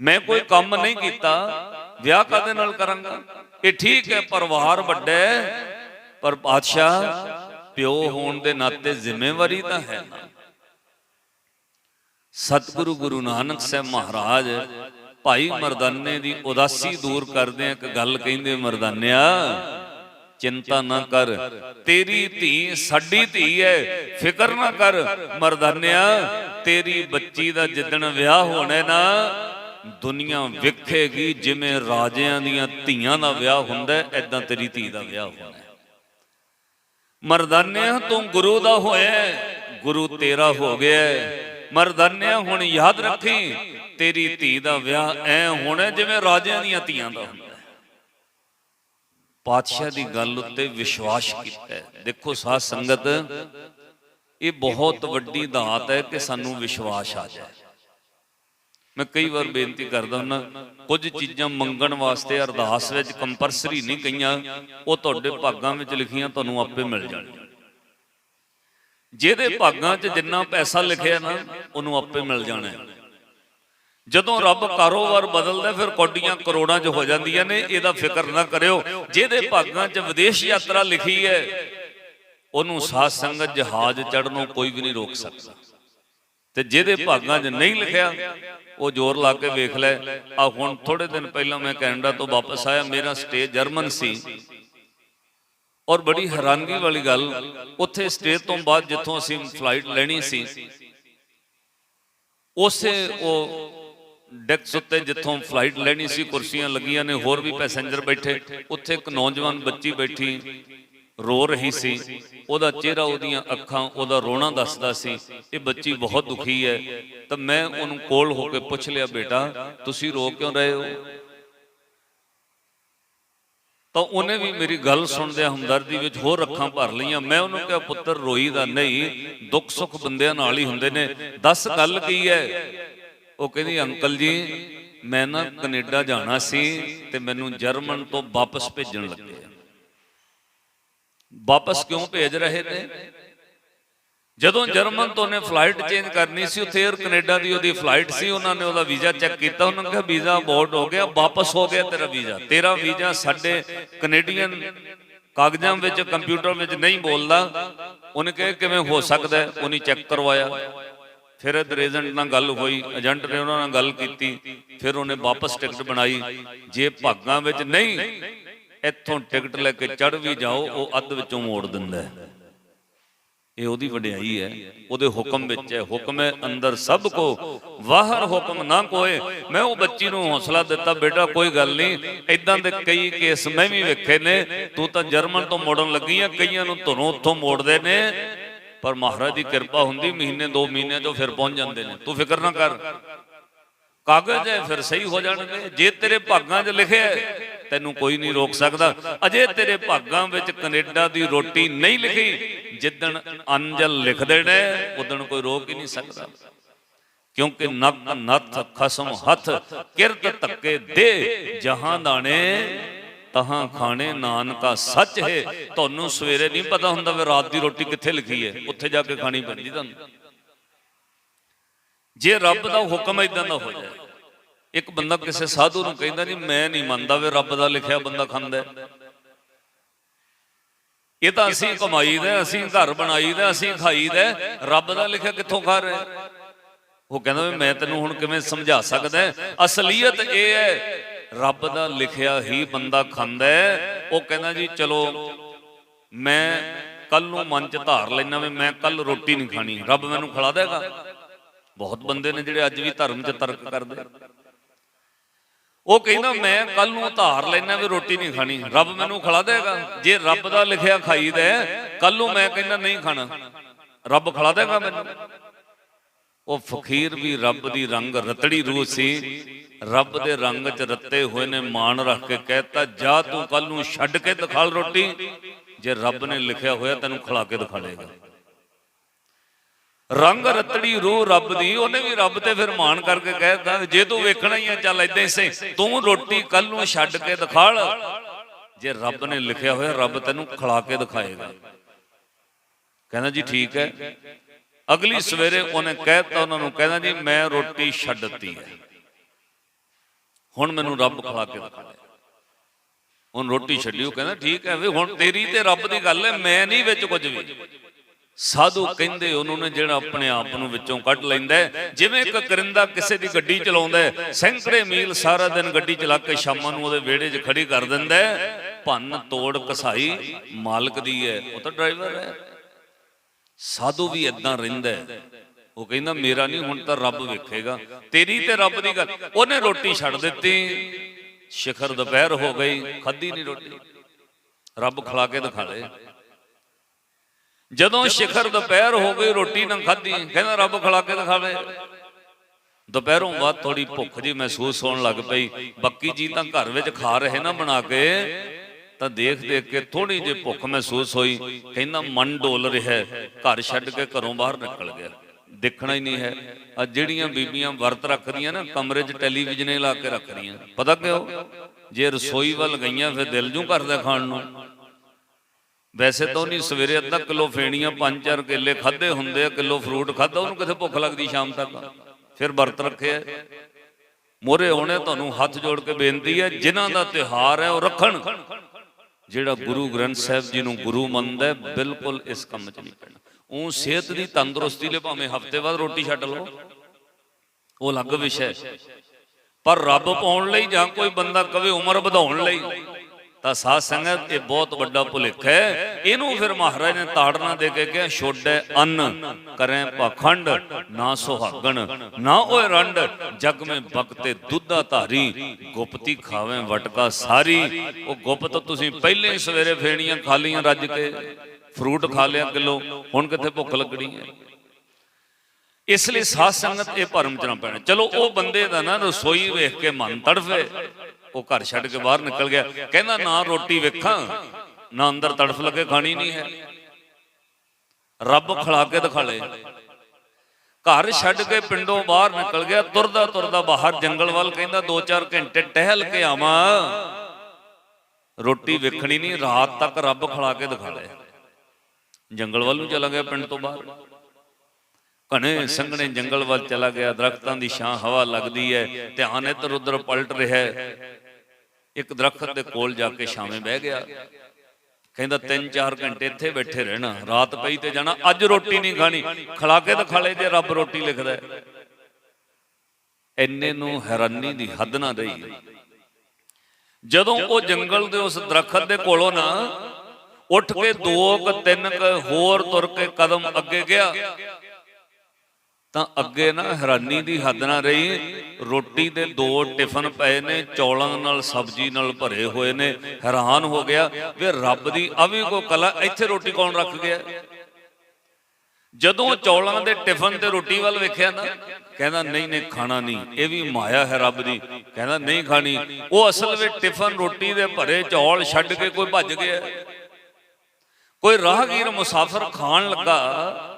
[SPEAKER 1] ਮੈਂ ਕੋਈ ਕੰਮ ਨਹੀਂ ਕੀਤਾ ਵਿਆਹ ਕਾਦੇ ਨਾਲ ਕਰਾਂਗਾ? ਇਹ ਠੀਕ ਹੈ ਪਰਿਵਾਰ ਵੱਡਾ ਪਰ ਬਾਦਸ਼ਾਹ ਪਿਓ ਹੋਣ ਦੇ ਨਾਤੇ ਜ਼ਿੰਮੇਵਾਰੀ ਤਾਂ ਹੈ ਨਾ। ਸਤਿਗੁਰੂ ਗੁਰੂ ਨਾਨਕ ਸਾਹਿਬ ਮਹਾਰਾਜ ਭਾਈ ਮਰਦਾਨੇ ਦੀ ਉਦਾਸੀ ਦੂਰ ਕਰਦੇ ਇੱਕ ਗੱਲ ਕਹਿੰਦੇ ਮਰਦਾਨਿਆ ਚਿੰਤਾ ਨਾ ਕਰ ਤੇਰੀ ਧੀ ਸਾਡੀ ਧੀ ਹੈ ਫਿਕਰ ਨਾ ਕਰ ਮਰਦਾਨਿਆ ਤੇਰੀ ਬੱਚੀ ਦਾ ਜਿੱਦਣ ਵਿਆਹ ਹੋਣਾ ਨਾ ਦੁਨੀਆ ਵੇਖੇਗੀ ਜਿਵੇਂ ਰਾਜਿਆਂ ਦੀਆਂ ਧੀਆਂ ਦਾ ਵਿਆਹ ਹੁੰਦਾ ਐਦਾਂ ਤੇਰੀ ਧੀ ਦਾ ਵਿਆਹ ਹੋਣਾ ਹੈ। ਮਰਦਾਨਿਆ ਤੂੰ ਗੁਰੂ ਦਾ ਹੋਇਆ ਗੁਰੂ ਤੇਰਾ ਹੋ ਗਿਆ ਹੈ। ਮਰਦਾਨਿਆ ਹੁਣ ਯਾਦ ਰੱਖੀ, ਤੇਰੀ ਧੀ ਦਾ ਵਿਆਹ ਐ ਹੋਣਾ ਜਿਵੇਂ ਰਾਜਿਆਂ ਦੀਆਂ ਧੀਆਂ ਦਾ ਹੁੰਦਾ ਪਾਤਸ਼ਾਹ ਦੀ ਗੱਲ ਉੱਤੇ ਵਿਸ਼ਵਾਸ ਕੀਤਾ ਦੇਖੋ ਸਾਧ ਸੰਗਤ, ਇਹ ਬਹੁਤ ਵੱਡੀ ਦਾਤ ਹੈ ਕਿ ਸਾਨੂੰ ਵਿਸ਼ਵਾਸ ਆ ਜਾਏ ਮੈਂ ਕਈ ਵਾਰ ਬੇਨਤੀ ਕਰਦਾ ਹੁੰਦਾ, ਕੁਝ ਚੀਜ਼ਾਂ ਮੰਗਣ ਵਾਸਤੇ ਅਰਦਾਸ ਵਿੱਚ ਕੰਪਲਸਰੀ ਨਹੀਂ ਕਈਆਂ ਉਹ ਤੁਹਾਡੇ ਭਾਗਾਂ ਵਿੱਚ ਲਿਖੀਆਂ ਤੁਹਾਨੂੰ ਆਪੇ ਮਿਲ ਜਾਣਗੀਆਂ ਜਿਹਦੇ ਭਾਗਾਂ 'ਚ ਜਿੰਨਾ ਪੈਸਾ ਲਿਖਿਆ ਨਾ, ਉਹਨੂੰ ਆਪੇ ਮਿਲ ਜਾਣਾ ਜਦੋਂ ਰੱਬ ਕਾਰੋਬਾਰ ਬਦਲਦਾ, ਫਿਰ ਕੋਡੀਆਂ ਕਰੋੜਾਂ 'ਚ ਹੋ ਜਾਂਦੀਆਂ ਨੇ, ਇਹਦਾ ਫਿਕਰ ਨਾ ਕਰਿਓ। ਜਿਹਦੇ ਭਾਗਾਂ 'ਚ ਵਿਦੇਸ਼ ਯਾਤਰਾ ਲਿਖੀ ਹੈ, ਉਹਨੂੰ ਸਾਧ ਸੰਗਤ ਜਹਾਜ਼ ਚੜਨੋਂ ਕੋਈ ਵੀ ਨਹੀਂ ਰੋਕ ਸਕਦਾ। ਤੇ ਜਿਹਦੇ ਭਾਗਾਂ 'ਚ ਨਹੀਂ ਲਿਖਿਆ, ਉਹ ਜ਼ੋਰ ਲਾ ਕੇ ਵੇਖ ਲੈ। ਆ ਹੁਣ ਥੋੜੇ ਦਿਨ ਪਹਿਲਾਂ ਮੈਂ ਕੈਨੇਡਾ ਤੋਂ ਵਾਪਸ ਆਇਆ, ਮੇਰਾ ਸਟੇ ਜਰਮਨ ਸੀ। ਔਰ ਬੜੀ ਹੈਰਾਨਗੀ ਵਾਲੀ ਗੱਲ, ਉੱਥੇ ਸਟੇ ਤੋਂ ਬਾਅਦ ਜਿੱਥੋਂ ਅਸੀਂ ਫਲਾਈਟ ਲੈਣੀ ਸੀ, ਉਸੇ ਉਹ ਡੈਕਸ ਉੱਤੇ ਜਿੱਥੋਂ ਫਲਾਈਟ ਲੈਣੀ ਸੀ, ਕੁਰਸੀਆਂ ਲੱਗੀਆਂ ਨੇ, ਹੋਰ ਵੀ ਪੈਸੇਂਜਰ ਬੈਠੇ। ਉੱਥੇ ਇੱਕ ਨੌਜਵਾਨ ਬੱਚੀ ਬੈਠੀ ਰੋ ਰਹੀ ਸੀ, ਉਹਦਾ ਚਿਹਰਾ ਉਹਦੀਆਂ ਅੱਖਾਂ, ਉਹਦਾ ਰੋਣਾ ਦੱਸਦਾ ਸੀ, ਇਹ ਬੱਚੀ ਬਹੁਤ ਦੁਖੀ ਹੈ। ਤਾਂ ਮੈਂ ਉਹਨੂੰ ਕੋਲ ਹੋ ਕੇ ਪੁੱਛ ਲਿਆ, ਬੇਟਾ, ਤੁਸੀਂ ਰੋ ਕਿਉਂ ਰਹੇ ਹੋ? ਤਾਂ ਉਹਨੇ ਵੀ ਮੇਰੀ ਗੱਲ ਸੁਣਦਿਆਂ ਹਮਦਰਦੀ ਵਿੱਚ ਹੋਰ ਅੱਖਾਂ ਭਰ ਲਈਆਂ। ਮੈਂ ਉਹਨੂੰ ਕਿਹਾ, ਪੁੱਤਰ, ਰੋਈ ਦਾ ਨਹੀਂ, ਦੁੱਖ ਸੁੱਖ ਬੰਦਿਆਂ ਨਾਲ ਹੀ ਹੁੰਦੇ ਨੇ। ਦੱਸ ਗੱਲ ਕੀ ਹੈ? ਉਹ ਕਹਿੰਦੀ, ਅੰਕਲ ਜੀ, ਮੈਂ ਨਾ ਕੈਨੇਡਾ ਜਾਣਾ ਸੀ ਤੇ ਮੈਨੂੰ ਜਰਮਨ ਤੋਂ ਵਾਪਸ ਭੇਜਣ ਲੱਗੇ ਵਾਪਸ ਕਿਉਂ ਭੇਜ ਰਹੇ ਨੇ? ਜਦੋਂ ਜਰਮਨ ਤੋਂ ਨੇ ਫਲਾਈਟ ਚੇਂਜ ਕਰਨੀ ਸੀ, ਉੱਥੇ 에ਅਰ ਕੈਨੇਡਾ ਦੀ ਉਹਦੀ ਫਲਾਈਟ ਸੀ, ਉਹਨਾਂ ਨੇ ਉਹਦਾ ਵੀਜ਼ਾ ਚੈੱਕ ਕੀਤਾ, ਉਹਨਾਂ ਨੇ ਕਿਹਾ, ਵੀਜ਼ਾ ਅਬੋਰਡ ਹੋ ਗਿਆ, ਵਾਪਸ ਹੋ ਗਿਆ ਤੇਰਾ ਵੀਜ਼ਾ। ਤੇਰਾ ਵੀਜ਼ਾ ਸਾਡੇ ਕੈਨੇਡੀਅਨ ਕਾਗਜ਼ਾਂ ਵਿੱਚ, ਕੰਪਿਊਟਰ ਵਿੱਚ ਨਹੀਂ ਬੋਲਦਾ। ਉਹਨੇ ਕਿਹਾ, ਕਿਵੇਂ ਹੋ ਸਕਦਾ ਉਹਨੇ ਚੈੱਕ ਕਰਵਾਇਆ। ਫਿਰ ਇਹ ਏਜੰਟ ਨਾਲ ਗੱਲ ਹੋਈ, ਏਜੰਟ ਨੇ ਉਹਨਾਂ ਨਾਲ ਗੱਲ ਕੀਤੀ, ਫਿਰ ਉਹਨੇ ਵਾਪਸ ਟਿਕਟ ਬਣਾਈ। ਜੇ ਭਾਗਾਂ ਵਿੱਚ ਨਹੀਂ ਇੱਥੋਂ ਟਿਕਟ ਲੈ ਕੇ ਚੜ ਵੀ ਜਾਓ, ਉਹ ਅੱਧ ਵਿੱਚੋਂ ਮੋੜ ਦਿੰਦਾ ਹੈ। ਇਹ ਉਹਦੀ ਵਡਿਆਈ ਹੈ, ਉਹਦੇ ਹੁਕਮ ਵਿੱਚ ਹੈ। ਹੁਕਮ ਹੈ ਅੰਦਰ ਸਭ ਕੋ ਬਾਹਰ ਹੁਕਮ ਨਾ ਕੋਏ। ਮੈਂ ਉਹ ਬੱਚੀ ਨੂੰ ਹੌਸਲਾ ਦਿੱਤਾ, ਬੇਟਾ ਕੋਈ ਗੱਲ ਨਹੀਂ ਇਦਾਂ ਦੇ ਕਈ ਕੇਸ ਮੈਂ ਵੀ ਵੇਖੇ ਨੇ। ਤੂੰ ਤਾਂ ਜਰਮਨ ਤੋਂ ਮੋੜਨ ਲੱਗੀ ਆ, ਕਈਆਂ ਨੂੰ ਧਰੋਂ ਉੱਥੋਂ ਮੋੜਦੇ ਨੇ। ਪਰ ਮਹਾਰਾਜ ਦੀ ਕਿਰਪਾ ਹੁੰਦੀ, ਮਹੀਨੇ, ਦੋ ਮਹੀਨੇ ਤੋਂ ਫਿਰ ਪਹੁੰਚ ਜਾਂਦੇ ਨੇ। ਤੂੰ ਫਿਕਰ ਨਾ ਕਰ। ਕਾਗਜ਼ ਹੈ, ਫਿਰ ਸਹੀ ਹੋ ਜਾਣਗੇ। ਜੇ ਤੇਰੇ ਭਾਗਾਂ 'ਚ ਲਿਖਿਆ ਤੈਨੂੰ ਕੋਈ ਨਹੀਂ ਰੋਕ ਸਕਦਾ। ਅਜੇ ਤੇਰੇ ਭਾਗਾਂ ਵਿੱਚ ਕੈਨੇਡਾ ਦੀ ਰੋਟੀ ਨਹੀਂ ਲਿਖੀ, ਜਿੱਦਣ ਅੰਜਲ ਲਿਖਦੇ ਨੇ, ਉਦਣ ਕੋਈ ਰੋਕ ਹੀ ਨਹੀਂ ਸਕਦਾ। ਕਿਉਂਕਿ ਨੱਕ, ਨੱਥ, ਖਸਮ, ਹੱਥ, ਕਿਰਤ ਤੱਕੇ ਦੇ ਜਹਾਂ ਦਾਣੇ, ਤਹਾਂ ਖਾਣੇ, ਨਾਨਕਾ ਸੱਚ ਹੈ। ਤੁਹਾਨੂੰ ਸਵੇਰੇ ਨਹੀਂ ਪਤਾ ਹੁੰਦਾ ਵੀ ਰਾਤ ਦੀ ਰੋਟੀ ਕਿੱਥੇ ਲਿਖੀ ਹੈ। ਉੱਥੇ ਜਾ ਕੇ ਖਾਣੀ ਪੈਂਦੀ ਤੁਹਾਨੂੰ। ਜੇ ਰੱਬ ਦਾ ਹੁਕਮ ਇਦਾਂ ਦਾ ਹੋ ਜਾਏ, ਇੱਕ ਬੰਦਾ ਕਿਸੇ ਸਾਧੂ ਨੂੰ ਕਹਿੰਦਾ ਜੀ, ਮੈਂ ਨਹੀਂ ਮੰਨਦਾ ਵੀ ਰੱਬ ਦਾ ਲਿਖਿਆ ਬੰਦਾ ਖਾਂਦਾ ਇਹ ਤਾਂ ਅਸੀਂ ਕਮਾਈਦਾ ਅਸੀਂ ਘਰ ਬਣਾਈਦਾ ਅਸੀਂ ਖਾਈਦਾ ਰੱਬ ਦਾ ਲਿਖਿਆ ਕਿੱਥੋਂ ਖਾ ਰਹੇ ਉਹ ਕਹਿੰਦਾ ਵੀ ਮੈਂ ਤੈਨੂੰ ਹੁਣ ਕਿਵੇਂ ਸਮਝਾ ਸਕਦਾ ਅਸਲੀਅਤ ਇਹ ਹੈ, ਰੱਬ ਦਾ ਲਿਖਿਆ ਹੀ ਬੰਦਾ ਖਾਂਦਾ ਉਹ ਕਹਿੰਦਾ ਜੀ, ਚਲੋ, ਮੈਂ ਕੱਲ ਨੂੰ ਮਨ ਚ ਧਾਰ ਲੈਣਾ ਵੀ ਮੈਂ ਕੱਲ ਰੋਟੀ ਨਹੀਂ ਖਾਣੀ, ਰੱਬ ਮੈਨੂੰ ਖਿਲਾ ਦੇਗਾ। ਬਹੁਤ ਬੰਦੇ ਨੇ ਜਿਹੜੇ ਅੱਜ ਵੀ ਧਰਮ 'ਚ ਤਰਕ ਕਰਦੇ ਉਹ ਕਹਿੰਦਾ ਮੈਂ ਕੱਲ ਨੂੰ ਧਾਰ ਲੈਣਾ ਵੀ ਰੋਟੀ ਨਹੀਂ ਖਾਣੀ। ਰੱਬ ਮੈਨੂੰ ਖਿਲਾ ਦੇਗਾ। ਜੇ ਰੱਬ ਦਾ ਲਿਖਿਆ ਖਾਈਦਾ ਕੱਲ ਨੂੰ ਮੈਂ ਕਹਿੰਦਾ ਨਹੀਂ ਖਾਣਾ। ਰੱਬ ਖਿਲਾ ਦੇਗਾ ਮੈਨੂੰ? ਉਹ ਫਕੀਰ ਵੀ ਰੱਬ ਦੀ ਰੰਗ ਰਤੜੀ ਰੂਹ ਸੀ। ਰੱਬ ਦੇ ਰੰਗ 'ਚ ਰੱਤੇ ਹੋਏ ਨੇ ਮਾਣ ਰੱਖ ਕੇ ਕਹਿਤਾ ਜਾ ਤੂੰ ਕੱਲ ਨੂੰ ਛੱਡ ਕੇ ਦਿਖਾਲ ਰੋਟੀ। ਜੇ ਰੱਬ ਨੇ ਲਿਖਿਆ ਹੋਇਆ ਤੈਨੂੰ ਖਿਲਾ ਕੇ ਦਿਖਾਲੇਗਾ ਰੰਗ ਰਤੜੀ ਰੂਹ ਰੱਬ ਦੀ, ਉਹਨੇ ਵੀ ਰੱਬ ਤੇ ਫਿਰ ਮਾਣ ਕਰਕੇ ਕਹਿਤਾ ਜੇ ਤੂੰ ਵੇਖਣਾ ਹੀ ਆ, ਚੱਲ ਇਦਾਂ ਹੀ ਤੂੰ ਰੋਟੀ ਕੱਲ ਨੂੰ ਛੱਡ ਕੇ ਦਿਖਾਲ। ਜੇ ਰੱਬ ਨੇ ਲਿਖਿਆ ਹੋਇਆ, ਰੱਬ ਤੈਨੂੰ ਖਿਲਾ ਕੇ ਦਿਖਾਏਗਾ। ਕਹਿੰਦਾ ਜੀ ਠੀਕ ਹੈ। ਅਗਲੀ ਸਵੇਰੇ ਉਹਨੇ ਕਹਿਤਾ ਉਹਨਾਂ ਨੂੰ ਕਹਿੰਦਾ ਜੀ, ਮੈਂ ਰੋਟੀ ਛੱਡਤੀ ਹੈ। ਹੁਣ ਮੈਨੂੰ ਰੱਬ ਖਿਲਾ ਕੇ ਦਿਖਾ ਹੁਣ ਰੋਟੀ ਛੱਡੀ, ਉਹ ਕਹਿੰਦਾ ਠੀਕ ਹੈ, ਵੀ ਹੁਣ ਤੇਰੀ ਤੇ ਰੱਬ ਦੀ ਗੱਲ ਹੈ, ਮੈਂ ਨਹੀਂ ਵਿੱਚ ਕੁਝ ਵੀ। ਸਾਧੂ ਕਹਿੰਦੇ ਉਹਨੂੰ ਨੇ ਜਿਹੜਾ ਆਪਣੇ ਆਪ ਨੂੰ ਵਿੱਚੋਂ ਕੱਢ ਲੈਂਦਾ ਜਿਵੇਂ ਇੱਕ ਕਰਿੰਦਾ ਕਿਸੇ ਦੀ ਗੱਡੀ ਚਲਾਉਂਦਾ ਸੈਂਕੜੇ ਮੀਲ ਸਾਰਾ ਦਿਨ ਗੱਡੀ ਚਲਾ ਕੇ ਸ਼ਾਮਾਂ ਨੂੰ ਉਹਦੇ ਵਿਹੜੇ 'ਚ ਖੜੀ ਕਰ ਦਿੰਦਾ ਭੰਨ ਤੋੜ ਕਸਾਈ ਮਾਲਕ ਦੀ ਹੈ, ਉਹ ਤਾਂ ਡਰਾਈਵਰ ਹੈ। ਸਾਧੂ ਵੀ ਇਦਾਂ ਰਹਿੰਦਾ ਉਹ ਕਹਿੰਦਾ, ਮੇਰਾ ਨਹੀਂ, ਹੁਣ ਤਾਂ ਰੱਬ ਵੇਖੇਗਾ। ਤੇਰੀ ਤੇ ਰੱਬ ਦੀ ਗੱਲ। ਉਹਨੇ ਰੋਟੀ ਛੱਡ ਦਿੱਤੀ। ਸ਼ਿਖਰ ਦੁਪਹਿਰ ਹੋ ਗਈ, ਖਾਧੀ ਨਹੀਂ ਰੋਟੀ। ਰੱਬ ਖਿਲਾ ਕੇ ਦਿਖਾ ਦੇ। ਜਦੋਂ ਸ਼ਿਖਰ ਦੁਪਹਿਰ ਹੋ ਗਈ, ਰੋਟੀ ਨਾ ਖਾਧੀ, ਕਹਿੰਦਾ ਰੱਬ ਖਲਾ ਕੇ ਦਿਖਾਵੇ। ਦੁਪਹਿਰੋਂ ਬਾਅਦ ਥੋੜੀ ਭੁੱਖ ਜੀ ਮਹਿਸੂਸ ਹੋਣ ਲੱਗ ਪਈ। ਬੱਕੀ ਜੀ ਤਾਂ ਘਰ ਵਿੱਚ ਖਾ ਰਹੇ ਨਾ ਬਣਾ ਕੇ, ਤਾਂ ਦੇਖ ਦੇਖ ਕੇ ਥੋੜੀ ਜਿਹੀ ਭੁੱਖ ਮਹਿਸੂਸ ਹੋਈ। ਕਹਿੰਦਾ ਮਨ ਡੋਲ ਰਿਹਾ ਘਰ ਛੱਡ ਕੇ ਘਰੋਂ ਬਾਹਰ ਨਿਕਲ ਗਿਆ। ਦੇਖਣਾ ਹੀ ਨਹੀਂ ਹੈ। ਆ ਜਿਹੜੀਆਂ ਬੀਬੀਆਂ ਵਰਤ ਰੱਖਦੀਆਂ ਨਾ, ਕਮਰੇ 'ਚ ਟੈਲੀਵਿਜ਼ਨ ਲਾ ਕੇ ਰੱਖਦੀਆਂ ਪਤਾ ਕਿਉਂ? ਜੇ ਰਸੋਈ ਵੱਲ ਗਈਆਂ, ਫਿਰ ਦਿਲ ਜੂ ਕਰਦਾ ਖਾਣ ਨੂੰ। ਵੈਸੇ ਤਾਂ ਨਹੀਂ ਸਵੇਰੇ ਅੱਧਾ ਕਿਲੋ ਫੇਣੀਆਂ, ਪੰਜ ਚਾਰ ਕੇਲੇ ਖਾਦੇ ਹੁੰਦੇ ਆ, ਕਿਲੋ ਫਰੂਟ ਖਾਦਾ ਉਹਨੂੰ ਕਿੱਥੇ ਭੁੱਖ ਲੱਗਦੀ ਸ਼ਾਮ ਤੱਕ? ਫਿਰ ਵਰਤ ਰੱਖਿਆ ਮੋਰੇ ਹੋਣੇ ਤੁਹਾਨੂੰ ਹੱਥ ਜੋੜ ਕੇ ਬੇਨਤੀ ਹੈ ਜਿਨ੍ਹਾਂ ਦਾ ਤਿਹਾਰ ਹੈ, ਉਹ ਰੱਖਣ। ਜਿਹੜਾ ਗੁਰੂ ਗ੍ਰੰਥ ਸਾਹਿਬ ਜੀ ਨੂੰ ਗੁਰੂ ਮੰਨਦਾ ਬਿਲਕੁਲ ਇਸ ਕੰਮ 'ਚ ਨਹੀਂ ਪੈਣਾ। ਉਹ ਸਿਹਤ ਦੀ ਤੰਦਰੁਸਤੀ ਲਈ ਭਾਵੇਂ ਹਫ਼ਤੇ ਬਾਅਦ ਰੋਟੀ ਛੱਡ ਲਓ। ਉਹ ਅਲੱਗ ਵਿਸ਼ਾ ਹੈ। ਪਰ ਰੱਬ ਪਾਉਣ ਲਈ ਜਾਂ ਕੋਈ ਬੰਦਾ ਕਵੇ ਉਮਰ ਵਧਾਉਣ ਲਈ ਤਾਂ ਸਾਧ ਸੰਗਤ ਇਹ ਬਹੁਤ ਵੱਡਾ ਭੁਲੇਖ ਹੈ। ਇਹਨੂੰ ਫਿਰ ਮਹਾਰਾਜ ਨੇ ਤਾੜਨਾ ਦੇ ਕੇ ਕਿਹਾ ਛੋੜੈ ਅੰਨ ਕਰੇ ਪਖੰਡ, ਨਾ ਸੁਹਾਗਣ, ਨਾ ਓਏ ਰੰਡ, ਜਗ ਮੈਂ ਬਕਤੇ ਦੁੱਧਾ ਧਾਰੀ, ਗੁਪਤੀ ਖਾਵੇਂ ਵਟਕਾ ਸਾਰੀ। ਉਹ ਗੁਪਤ ਤੁਸੀਂ ਪਹਿਲੇ ਹੀ ਸਵੇਰੇ ਫੇਣੀਆਂ ਖਾ ਲੀਆਂ ਰੱਜ ਕੇ, ਫਰੂਟ ਖਾ ਲਿਆ ਕਿਲੋ, ਹੁਣ ਕਿੱਥੇ ਭੁੱਖ ਲੱਗਣੀ ਹੈ? ਇਸ ਲਈ ਸਾਧ ਸੰਗਤ ਇਹ ਭਰਮ ਚ ਨਾ ਪੈਣਾ। ਚਲੋ, ਉਹ ਬੰਦੇ ਦਾ ਨਾ ਰਸੋਈ ਵੇਖ ਕੇ ਮਨ ਤੜਫੇ। ਉਹ ਘਰ ਛੱਡ ਕੇ ਬਾਹਰ ਨਿਕਲ ਗਿਆ। ਕਹਿੰਦਾ, ਨਾ ਰੋਟੀ ਵੇਖਾਂ, ਨਾ ਅੰਦਰ ਤੜਫ ਲੱਗੇ, ਖਾਣੀ ਨਹੀਂ ਹੈ। ਰੱਬ ਖਿਲਾ ਕੇ ਦਿਖਾ ਲੇ। ਘਰ ਛੱਡ ਕੇ ਪਿੰਡੋਂ ਬਾਹਰ ਨਿਕਲ ਗਿਆ, ਤੁਰਦਾ ਤੁਰਦਾ ਬਾਹਰ ਜੰਗਲ ਵੱਲ ਕਹਿੰਦਾ 2-4 ਘੰਟੇ ਟਹਿਲ ਕੇ ਆਵਾਂ। ਰੋਟੀ ਵੇਖਣੀ ਨਹੀਂ, ਰਾਤ ਤੱਕ ਰੱਬ ਖਿਲਾ ਕੇ ਦਿਖਾ ਲੈ। ਜੰਗਲ ਵੱਲ ਨੂੰ ਚਲਾ ਗਿਆ ਪਿੰਡ ਤੋਂ ਬਾਹਰ। ਘਣੇ ਸੰਘਣੇ ਜੰਗਲ ਵੱਲ ਚਲਾ ਗਿਆ, ਦਰਖਤਾਂ ਦੀ ਛਾਂ ਹਵਾ ਲੱਗਦੀ ਹੈ, ਧਿਆਨ ਇੱਧਰ ਉੱਧਰ ਪਲਟ ਰਿਹਾ ਹੈ। ਇੱਕ ਦਰਖਤ ਦੇ ਕੋਲ ਜਾ ਕੇ ਛਾਵੇਂ ਬਹਿ ਗਿਆ। ਕਹਿੰਦਾ 3-4 ਘੰਟੇ ਇੱਥੇ ਬੈਠੇ ਰਹਿਣਾ, ਰਾਤ ਪਈ ਤੇ ਜਾਣਾ, ਅੱਜ ਰੋਟੀ ਨਹੀਂ ਖਾਣੀ, ਖਲਾ ਕੇ ਤਾਂ ਖਾਲੇ ਜੇ ਰੱਬ ਰੋਟੀ ਲਿਖਦਾ ਹੈ। ਇੰਨੇ ਨੂੰ ਹੈਰਾਨੀ ਦੀ ਹੱਦ ਨਾ ਰਹੀ ਜਦੋਂ ਉਹ ਜੰਗਲ ਦੇ ਉਸ ਦਰਖਤ ਦੇ ਕੋਲੋਂ ਨਾ ਉੱਠ ਕੇ ਦੋ ਕ, ਤਿੰਨ ਕ ਹੋਰ ਤੁਰ ਕੇ ਕਦਮ ਅੱਗੇ ਗਿਆ ਤਾਂ ਅੱਗੇ ਨਾ ਹੈਰਾਨੀ ਦੀ ਹੱਦ ਨਾ ਰਹੀ, ਰੋਟੀ ਦੇ ਦੋ ਟਿਫਨ ਪਏ ਨੇ, ਚੌਲਾਂ ਨਾਲ, ਸਬਜ਼ੀ ਨਾਲ ਭਰੇ ਹੋਏ ਨੇ, ਹੈਰਾਨ ਹੋ ਗਿਆ ਵੀ ਰੱਬ ਦੀ ਅਵੀ ਵੀ ਕੋ ਕਲਾ, ਇੱਥੇ ਰੋਟੀ ਕੌਣ ਰੱਖ ਗਿਆ? ਜਦੋਂ ਚੌਲਾਂ ਦੇ ਟਿਫਨ ਤੇ ਰੋਟੀ ਵੱਲ ਵੇਖਿਆ ਨਾ, ਕਹਿੰਦਾ, ਨਹੀਂ ਨਹੀਂ, ਖਾਣਾ ਨਹੀਂ, ਇਹ ਵੀ ਮਾਇਆ ਹੈ ਰੱਬ ਦੀ। ਕਹਿੰਦਾ, ਨਹੀਂ ਖਾਣੀ। ਉਹ ਅਸਲ ਵਿੱਚ ਟਿਫਨ ਰੋਟੀ ਦੇ ਭਰੇ ਚੌਲ ਛੱਡ ਕੇ ਕੋਈ ਭੱਜ ਗਿਆ। ਕੋਈ ਰਾਹਗੀਰ ਮੁਸਾਫਰ ਖਾਣ ਲੱਗਾ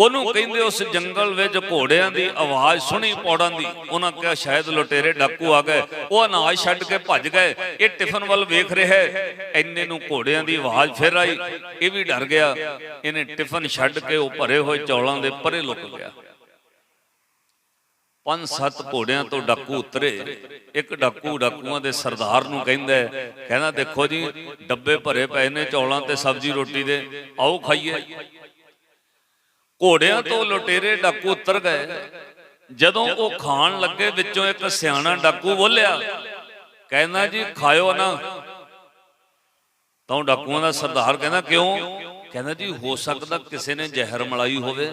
[SPEAKER 1] ਉਹਨੂੰ ਕਹਿੰਦੇ ਉਸ ਜੰਗਲ ਵਿੱਚ ਘੋੜਿਆਂ ਦੀ ਆਵਾਜ਼ ਸੁਣੀ ਪੌੜਾਂ ਦੀ। ਉਹਨਾਂ ਕਿਹਾ ਸ਼ਾਇਦ ਲੁਟੇਰੇ ਡਾਕੂ ਆ ਗਏ। ਉਹ ਅਨਾਜ ਛੱਡ ਕੇ ਭੱਜ ਗਏ। ਇਹ ਟਿਫਨ ਵੱਲ ਵੇਖ ਰਿਹਾ ਹੈ। ਇੰਨੇ ਨੂੰ ਘੋੜਿਆਂ ਦੀ ਆਵਾਜ਼ ਫਿਰ ਆਈ। ਇਹ ਵੀ ਡਰ ਗਿਆ। ਇਹਨੇ ਟਿਫਨ ਛੱਡ ਕੇ ਉਹ ਭਰੇ ਹੋਏ ਚੌਲਾਂ ਦੇ ਪਰੇ ਲੁਕ ਗਿਆ। ਪੰਜ ਸੱਤ ਘੋੜਿਆਂ ਤੋਂ ਡਾਕੂ ਉਤਰੇ। ਇੱਕ ਡਾਕੂ ਡਾਕੂਆਂ ਦੇ ਸਰਦਾਰ ਨੂੰ ਕਹਿੰਦਾ ਕਹਿੰਦਾ ਦੇਖੋ ਜੀ ਡੱਬੇ ਭਰੇ ਪਏ ਨੇ ਚੌਲਾਂ ਤੇ ਸਬਜ਼ੀ ਰੋਟੀ ਦੇ। ਆਓ ਖਾਈਏ। ਘੋੜਿਆਂ ਤੋਂ ਲੁਟੇਰੇ ਡਾਕੂ ਉਤਰ ਗਏ। ਜਦੋਂ ਉਹ ਖਾਣ ਲੱਗੇ ਵਿੱਚੋਂ ਇੱਕ ਸਿਆਣਾ ਡਾਕੂ ਬੋਲਿਆ ਕਹਿੰਦਾ ਜੀ ਖਾਇਓ ਨਾ। ਤਾਂ ਡਾਕੂਆਂ ਦਾ ਸਰਦਾਰ ਕਹਿੰਦਾ ਕਿਉਂ? ਕਹਿੰਦਾ ਜੀ ਹੋ ਸਕਦਾ ਕਿਸੇ ਨੇ ਜ਼ਹਿਰ ਮਲਾਈ ਹੋਵੇ।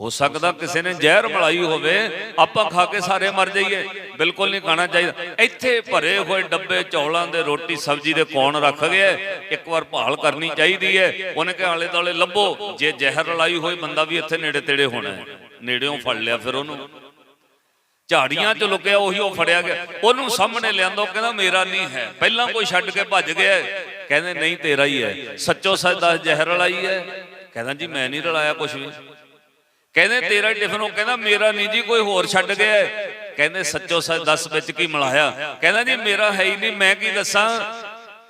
[SPEAKER 1] ਹੋ ਸਕਦਾ ਕਿਸੇ ਨੇ ਜ਼ਹਿਰ ਮਲਾਈ ਹੋਵੇ, ਆਪਾਂ ਖਾ ਕੇ ਸਾਰੇ ਮਰ ਜਾਈਏ। ਬਿਲਕੁਲ ਨਹੀਂ ਖਾਣਾ ਚਾਹੀਦਾ। ਇੱਥੇ ਭਰੇ ਹੋਏ ਡੱਬੇ, ਚੌਲਾਂ ਦੇ ਰੋਟੀ, ਸਬਜ਼ੀ ਦੇ ਕੌਣ ਰੱਖ ਗਿਆ ਇੱਕ ਵਾਰ ਭਾਲ ਕਰਨੀ ਚਾਹੀਦੀ ਹੈ। ਉਹਨੇ ਕਿ ਆਲੇ ਦਾਲੇ ਲੱਭੋ। ਜੇ ਜ਼ਹਿਰ ਮਲਾਈ ਹੋਈ ਬੰਦਾ ਵੀ ਇੱਥੇ ਨੇੜੇ ਤੇੜੇ ਹੋਣਾ ਹੈ। ਨੇੜਿਓਂ ਫੜ ਲਿਆ ਫਿਰ ਉਹਨੂੰ। ਝਾੜੀਆਂ 'ਚ ਲੁਕਿਆ, ਉਹੀ ਉਹ ਫੜਿਆ ਗਿਆ। ਉਹਨੂੰ ਸਾਹਮਣੇ ਲਿਆਂਦਾ ਕਹਿੰਦਾ, ਮੇਰਾ ਨਹੀਂ ਹੈ। ਪਹਿਲਾਂ ਕੋਈ ਛੱਡ ਕੇ ਭੱਜ ਗਿਆ ਕਹਿੰਦੇ, ਨਹੀਂ, ਤੇਰਾ ਹੀ ਹੈ। ਸੱਚੋ ਸੱਚ ਦੱਸ, ਜ਼ਹਿਰ ਰਲਾਈ ਹੈ? ਕਹਿੰਦਾ, ਜੀ, ਮੈਂ ਨਹੀਂ ਰਲਾਇਆ ਕੁਝ ਵੀ। ਕਹਿੰਦੇ ਤੇਰਾ ਟਿਫਨ ਉਹ ਕਹਿੰਦਾ ਮੇਰਾ ਨਹੀਂ ਜੀ ਕੋਈ ਹੋਰ ਛੱਡ ਗਿਆ। ਕਹਿੰਦੇ ਸੱਚੋ ਸੱਚ ਦੱਸ ਵਿੱਚ ਕੀ ਮਿਲਾਇਆ। ਕਹਿੰਦਾ ਜੀ ਮੇਰਾ ਹੈ ਹੀ ਨਹੀਂ ਮੈਂ ਕੀ ਦੱਸਾਂ?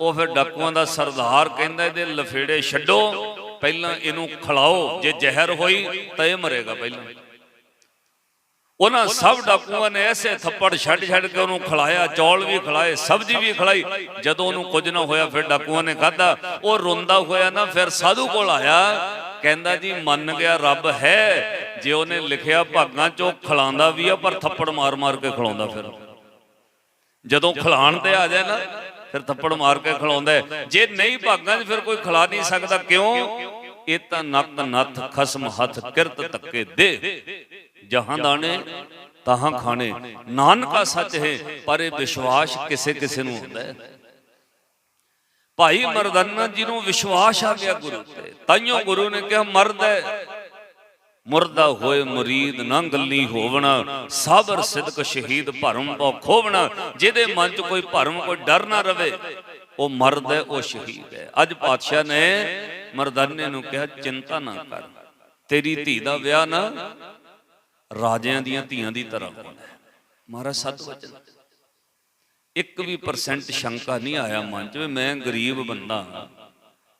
[SPEAKER 1] ਉਹ ਫਿਰ ਡਾਕੂਆਂ ਦਾ ਸਰਦਾਰ ਕਹਿੰਦਾ ਇਹਦੇ ਲਫੇੜੇ ਛੱਡੋ ਪਹਿਲਾਂ ਇਹਨੂੰ ਖਿਲਾਓ। ਜੇ ਜ਼ਹਿਰ ਹੋਈ ਤਾਂ ਇਹ ਮਰੇਗਾ ਪਹਿਲਾਂ। ਉਹਨਾਂ ਸਭ ਡਾਕੂਆਂ ਨੇ ਐਸੇ ਥੱਪੜ ਛੱਡ ਛੱਡ ਕੇ ਉਹਨੂੰ ਖਿਲਾਇਆ ਚੌਲ ਵੀ ਖਿਲਾਏ ਸਬਜ਼ੀ ਵੀ ਖਿਲਾਈ। ਜਦੋਂ ਉਹਨੂੰ ਕੁਝ ਨਾ ਹੋਇਆ ਫਿਰ ਡਾਕੂਆਂ ਨੇ ਖਾਧਾ। ਉਹ ਰੋਂਦਾ ਹੋਇਆ ਨਾ ਫਿਰ ਸਾਧੂ ਕੋਲ ਆਇਆ। ਕਹਿੰਦਾ ਜੀ ਮੰਨ ਗਿਆ ਰੱਬ ਹੈ। ਜੇ ਉਹਨੇ ਲਿਖਿਆ ਭਾਗਾਂ ਚੋਂ ਖਿਲਾਉਂਦਾ ਵੀ ਆ, ਪਰ ਥੱਪੜ ਮਾਰ ਮਾਰ ਕੇ ਖਿਲਾਉਂਦਾ ਫਿਰ। ਜਦੋਂ ਖਿਲਾਣ ਤੇ ਆ ਜਾਏ ਨਾ, ਫਿਰ ਥੱਪੜ ਮਾਰ ਕੇ ਖਿਲਾਉਂਦਾ ਜੇ ਨਹੀਂ ਭਾਗਾਂ 'ਚ ਫਿਰ ਕੋਈ ਖਿਲਾ ਨਹੀਂ ਸਕਦਾ, ਕਿਉਂ? ਇਹ ਤਾਂ ਨੱਕ ਨੱਥ ਖਸਮ ਹੱਥ ਕਿਰਤ ਤੱਕੇ ਦੇ। ਜਹਾਂ ਦਾਣੇ, ਤਹਾਂ ਖਾਣੇ। ਨਾਨਕਾ ਸੱਚ ਹੈ, ਪਰ ਇਹ ਵਿਸ਼ਵਾਸ ਕਿਸੇ ਕਿਸੇ ਨੂੰ ਹੁੰਦਾ ਹੈ। ਭਾਈ ਮਰਦਾਨਾ ਜੀ ਨੂੰ ਵਿਸ਼ਵਾਸ ਆ ਗਿਆ ਗੁਰੂ ਤੇ। ਤਾਈਓ ਗੁਰੂ ਨੇ ਕਿਹਾ, ਮਰਦ ਹੈ ਮੁਰਦਾ ਹੋਏ ਮੁਰੀਦ ਨਾ ਗੱਲੀ ਹੋਵਣਾ, ਸਾਬਰ ਸਿਦਕ ਸ਼ਹੀਦ ਭਰਮ ਪਉ ਖੋਵਣਾ, ਜਿਹਦੇ ਮਨ 'ਚ ਕੋਈ ਭਰਮ, ਕੋਈ ਡਰ ਨਾ ਰਵੇ, ਉਹ ਮਰਦ ਹੈ, ਉਹ ਸ਼ਹੀਦ ਹੈ। ਅੱਜ ਪਾਤਸ਼ਾਹ ਨੇ ਮਰਦਾਨੇ ਨੂੰ ਕਿਹਾ, ਚਿੰਤਾ ਨਾ ਕਰ, ਤੇਰੀ ਧੀ ਦਾ ਵਿਆਹ ਨਾ ਰਾਜਿਆਂ ਦੀਆਂ ਧੀਆਂ ਦੀ ਤਰ੍ਹਾਂ ਹੋਣਾ ਮਹਾਰਾਜ, ਸਤ ਵਚਨ। ਇੱਕ ਵੀ ਪਰਸੈਂਟ ਸ਼ੰਕਾ ਨਹੀਂ ਆਇਆ ਮਨ 'ਚ ਵੀ ਮੈਂ ਗਰੀਬ ਬੰਦਾ ਹਾਂ।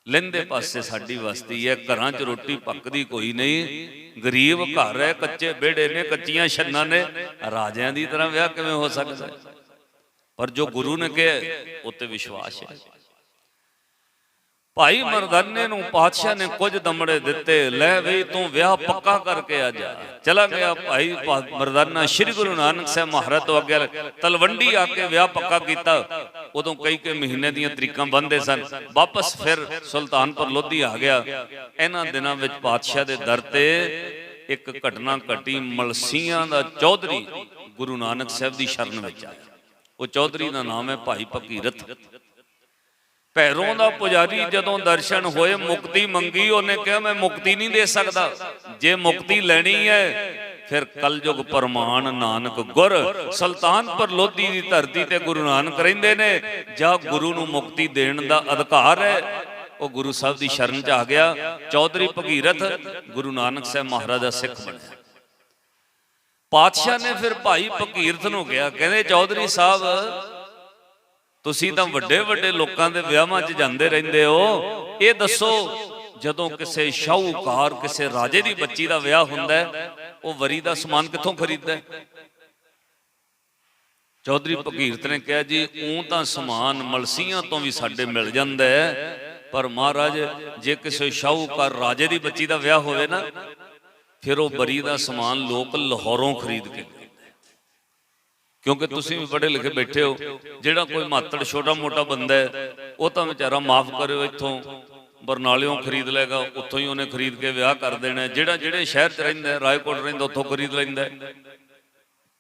[SPEAKER 1] ਲੈਂਦੇ ਪਾਸੇ ਸਾਡੀ ਵਸਤੀ ਹੈ ਘਰਾਂ 'ਚ ਰੋਟੀ ਪੱਕਦੀ ਕੋਈ ਨਹੀਂ। ਗਰੀਬ ਘਰ ਹੈ ਕੱਚੇ ਵਿਹੜੇ ਨੇ ਕੱਚੀਆਂ ਛੰਨਾਂ ਨੇ। ਰਾਜਿਆਂ ਦੀ ਤਰ੍ਹਾਂ ਵਿਆਹ ਕਿਵੇਂ ਹੋ ਸਕਦਾ? ਪਰ ਜੋ ਗੁਰੂ ਨੇ ਕਿਹਾ ਉੱਤੇ ਵਿਸ਼ਵਾਸ ਹੈ। ਭਾਈ ਮਰਦਾਨੇ ਨੂੰ ਪਾਤਸ਼ਾਹ ਨੇ ਕੁਝ ਦਮੜੇ ਦਿੱਤੇ ਲੈ ਵੀ ਤੂੰ ਵਿਆਹ ਪੱਕਾ ਕਰਕੇ ਆ ਜਾ। ਚਲਾ ਗਿਆ ਭਾਈ ਮਰਦਾਨਾ ਸ੍ਰੀ ਗੁਰੂ ਨਾਨਕ ਸਾਹਿਬ ਮਹਾਰਾਜ ਤੋਂ ਅੱਗੇ ਤਲਵੰਡੀ ਆ ਕੇ ਵਿਆਹ ਪੱਕਾ ਕੀਤਾ। ਉਦੋਂ ਕਈ ਕਈ ਮਹੀਨੇ ਦੀਆਂ ਤਰੀਕਾਂ ਬੰਦੇ ਸਨ। ਵਾਪਸ ਫਿਰ ਸੁਲਤਾਨਪੁਰ ਲੋਧੀ ਆ ਗਿਆ। ਇਹਨਾਂ ਦਿਨਾਂ ਵਿੱਚ ਪਾਤਸ਼ਾਹ ਦੇ ਦਰ ਤੇ ਇੱਕ ਘਟਨਾ ਘਟੀ ਮਲਸੀਆਂ ਦਾ ਚੌਧਰੀ ਗੁਰੂ ਨਾਨਕ ਸਾਹਿਬ ਦੀ ਸ਼ਰਨ ਵਿੱਚ ਆਇਆ। ਉਹ ਚੌਧਰੀ ਦਾ ਨਾਮ ਹੈ ਭਾਈ ਭਗੀਰਥ। ਭੈਰੋਂ ਦਾ ਪੁਜਾਰੀ ਜਦੋਂ ਦਰਸ਼ਨ ਹੋਏ, ਮੁਕਤੀ ਮੰਗੀ, ਉਹਨੇ ਕਿਹਾ, ਮੈਂ ਮੁਕਤੀ ਨਹੀਂ ਦੇ ਸਕਦਾ। ਜੇ ਮੁਕਤੀ ਲੈਣੀ ਹੈ, ਫਿਰ ਕਲਯੁਗ ਪਰਮਾਨ ਨਾਨਕ ਗੁਰ, ਸੁਲਤਾਨਪੁਰ ਲੋਧੀ ਦੀ ਧਰਤੀ ਤੇ ਗੁਰੂ ਨਾਨਕ ਰਹਿੰਦੇ ਨੇ। ਜਾਂ ਗੁਰੂ ਨੂੰ ਮੁਕਤੀ ਦੇਣ ਦਾ ਅਧਿਕਾਰ ਹੈ? ਉਹ ਗੁਰੂ ਸਾਹਿਬ ਦੀ ਸ਼ਰਨ ਚ ਆ ਗਿਆ। ਚੌਧਰੀ ਭਗੀਰਥ ਗੁਰੂ ਨਾਨਕ ਸਾਹਿਬ ਮਹਾਰਾਜ ਦਾ ਸਿੱਖ ਬਣਿਆ। ਪਾਤਸ਼ਾਹ ਨੇ ਫਿਰ ਭਾਈ ਭਗੀਰਥ ਨੂੰ ਕਿਹਾ ਕਹਿੰਦੇ, ਚੌਧਰੀ ਸਾਹਿਬ ਤੁਸੀਂ ਤਾਂ ਵੱਡੇ ਵੱਡੇ ਲੋਕਾਂ ਦੇ ਵਿਆਹਾਂ 'ਚ ਜਾਂਦੇ ਰਹਿੰਦੇ ਹੋ। ਇਹ ਦੱਸੋ, ਜਦੋਂ ਕਿਸੇ ਸ਼ਾਹੂਕਾਰ, ਕਿਸੇ ਰਾਜੇ ਦੀ ਬੱਚੀ ਦਾ ਵਿਆਹ ਹੁੰਦਾ ਉਹ ਵਰੀ ਦਾ ਸਮਾਨ ਕਿੱਥੋਂ ਖਰੀਦਦਾ ਚੌਧਰੀ ਭਗੀਰਥ ਨੇ ਕਿਹਾ, ਜੀ ਉਹ ਤਾਂ ਸਮਾਨ ਮਲਸੀਆਂ ਤੋਂ ਵੀ ਸਾਡੇ ਮਿਲ ਜਾਂਦਾ ਪਰ ਮਹਾਰਾਜ, ਜੇ ਕਿਸੇ ਸ਼ਾਹੂਕਾਰ ਰਾਜੇ ਦੀ ਬੱਚੀ ਦਾ ਵਿਆਹ ਹੋਵੇ ਨਾ, ਫਿਰ ਉਹ ਬਰੀ ਦਾ ਸਮਾਨ ਲੋਕ ਲਾਹੌਰੋਂ ਖਰੀਦ ਕੇ ਕਿਉਂਕਿ ਤੁਸੀਂ ਵੀ ਪੜ੍ਹੇ ਲਿਖੇ ਬੈਠੇ ਹੋ, ਜਿਹੜਾ ਕੋਈ ਮਾਤੜ ਛੋਟਾ ਮੋਟਾ ਬੰਦਾ ਹੈ, ਉਹ ਤਾਂ ਵਿਚਾਰਾ ਮਾਫ ਕਰਿਓ ਇੱਥੋਂ। ਬਰਨਾਲਿਓਂ ਖਰੀਦ ਲੈਗਾ ਉੱਥੋਂ ਹੀ ਉਹਨੇ ਖਰੀਦ ਕੇ ਵਿਆਹ ਕਰ ਦੇਣਾ ਜਿਹੜਾ ਜਿਹੜੇ ਸ਼ਹਿਰ 'ਚ ਰਹਿੰਦਾ ਰਾਏਕੋਟ ਰਹਿੰਦਾ, ਉੱਥੋਂ ਖਰੀਦ ਲੈਂਦਾ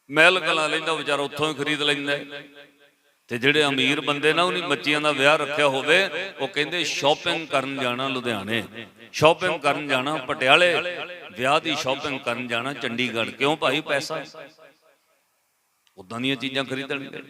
[SPEAKER 1] ਮਹਿਲ ਕਲਾ ਲੈਂਦਾ ਵਿਚਾਰਾ ਉੱਥੋਂ ਹੀ ਖਰੀਦ ਲੈਂਦਾ ਤੇ ਜਿਹੜੇ ਅਮੀਰ ਬੰਦੇ ਨਾ, ਉਹਨੇ ਬੱਚਿਆਂ ਦਾ ਵਿਆਹ ਰੱਖਿਆ ਹੋਵੇ, ਉਹ ਕਹਿੰਦੇ ਸ਼ਾਪਿੰਗ ਕਰਨ ਜਾਣਾ ਲੁਧਿਆਣੇ। ਸ਼ਾਪਿੰਗ ਕਰਨ ਜਾਣਾ ਪਟਿਆਲੇ। ਵਿਆਹ ਦੀ ਸ਼ਾਪਿੰਗ ਕਰਨ ਜਾਣਾ ਚੰਡੀਗੜ੍ਹ। ਕਿਉਂ ਭਾਈ ਪੈਸਾ? ਉਦਾਂ ਦੀਆਂ ਚੀਜ਼ਾਂ ਖਰੀਦਣਗੇ